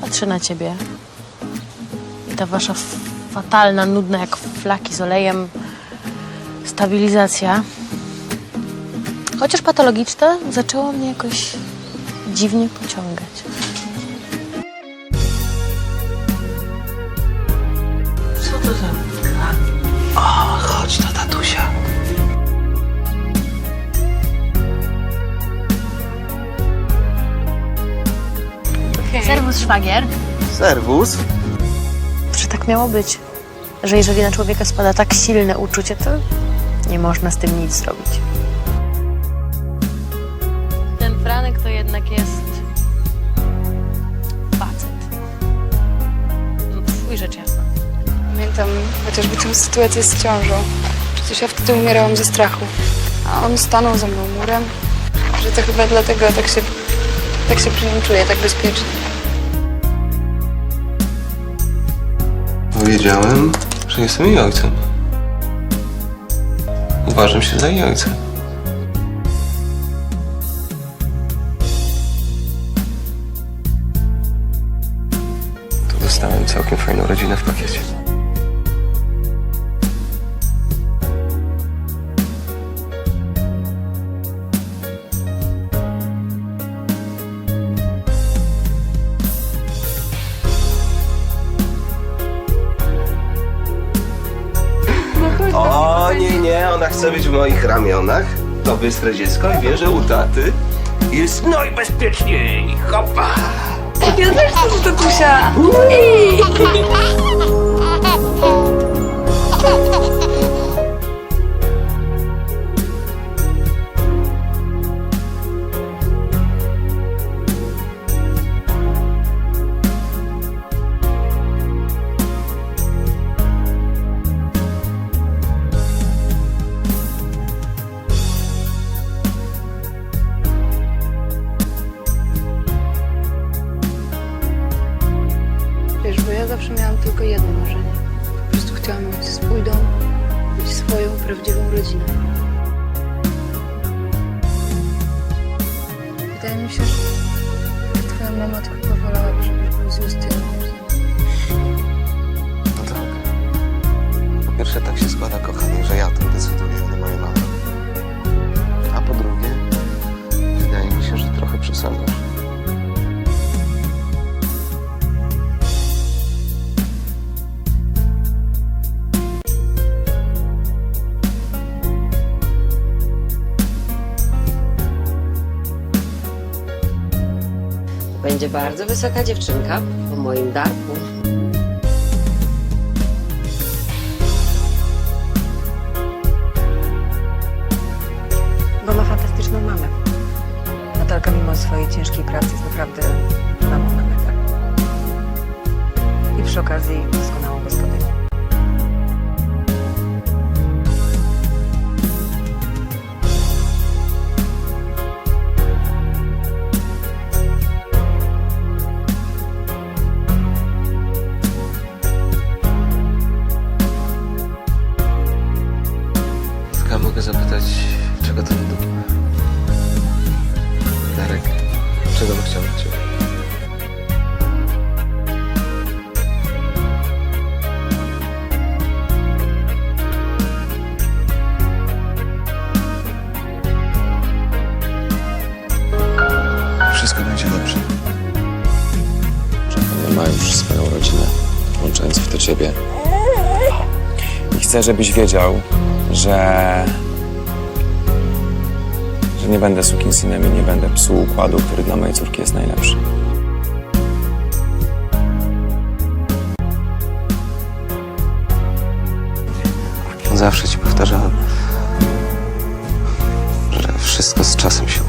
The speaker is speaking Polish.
Patrzę na ciebie. I ta wasza fatalna, nudna jak flaki z olejem stabilizacja. Chociaż patologiczna, zaczęło mnie jakoś dziwnie pociągać. Co to za... O, chodź do tatusia. Serwus, szwagier. Serwus. Czy tak miało być? Że jeżeli na człowieka spada tak silne uczucie, to nie można z tym nic zrobić. Ten Franek to jednak jest facet. Twój rzecz jasna. Pamiętam chociażby tę sytuację z ciążą. Przecież ja wtedy umierałam ze strachu. A on stanął za mną murem, że to chyba dlatego tak się, tak się przy nim czuję, tak bezpiecznie. Powiedziałem, że jestem jej ojcem. Uważam się za jej ojca. Tu dostałem całkiem fajną rodzinę w pakiecie. Chce być w moich ramionach. To bystre dziecko i wie, że u taty jest najbezpieczniej. Hopa! Ja też chcę do tatusia! Wiesz, bo ja zawsze miałam tylko jedno marzenie. Po prostu chciałam mieć swój dom, mieć swoją prawdziwą rodzinę. Wydaje mi się, że twoja mama chyba wolałaby, żebyś był z Justyną. Będzie bardzo wysoka dziewczynka po moim darku. Bo ma fantastyczną mamę. Natalka mimo swojej ciężkiej pracy jest naprawdę mamą na metę. I przy okazji doskonałą Mogę zapytać, czego to dupa? Darek, czego bym chciał od ciebie? Wszystko będzie dobrze. Że ma już swoją rodzinę, włączając w to ciebie. I chcę, żebyś wiedział, że że nie będę sukinsynem i nie będę psuł układu, który dla mojej córki jest najlepszy. Zawsze ci powtarzałem, że wszystko z czasem się